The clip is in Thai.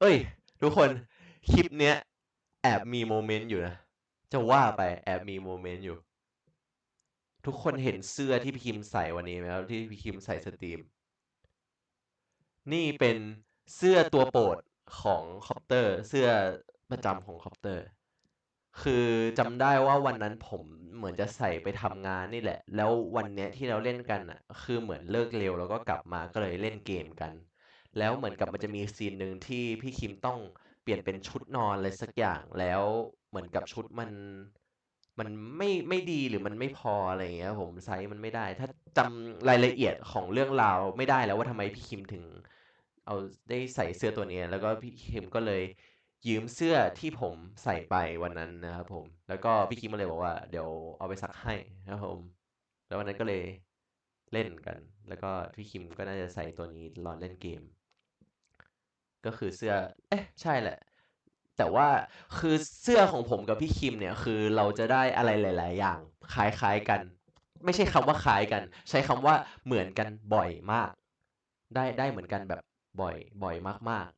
เอ้ย ทุกคนคลิปเนี้ย แอบมีโมเมนต์อยู่นะ จะว่าไปแอบมีโมเมนต์อยู่ ทุกคนเห็นเสื้อที่พี่คิมใส่วันนี้ไหมครับที่พี่คิมใส่สตรีม นี่เป็นเสื้อตัวโปรดของคอปเตอร์ เสื้อประจำของคอปเตอร์ คือจำได้ว่าวันนั้นผมเหมือนจะใส่ไปทำงานนี่แหละ แล้ววันเนี้ยที่เราเล่นกันอะ คือเหมือนเลิกเร็วแล้วก็กลับมาก็เลยเล่นเกมกัน แล้วเหมือนกับมันจะมีซีนหนึ่งที่พี่คิมต้องเปลี่ยนเป็นชุดนอนอะไรสักอย่างแล้วเหมือนกับชุดมันมันไม่ไม่ดีหรือมันไม่พออะไรอย่างเงี้ยผมไซส์มันไม่ได้ ถ้าจำรายละเอียดของเรื่องราวไม่ได้แล้วว่าทำไมพี่คิมถึง เอาได้ใส่เสื้อตัวนี้แล้วก็พี่คิมก็เลยยืมเสื้อที่ผมใส่ไปวันนั้นนะครับผม แล้วก็พี่คิมก็เลยบอกว่าเดี๋ยวเอาไปซักให้นะครับผม แล้ววันนั้นก็เลยเล่นกัน แล้วก็พี่คิมก็น่าจะใส่ตัวนี้ตอนเล่นเกม ก็คือเสื้อ เอ๊ะ ใช่แหละ แต่ว่าคือเสื้อของผมกับพี่คิมเนี่ย คือเราจะได้อะไรหลาย ๆ อย่าง คล้ายๆกัน ไม่ใช่คำว่าคล้ายกัน ใช้คำว่าเหมือนกันบ่อยมาก ได้ได้เหมือนกันแบบบ่อย บ่อยมาก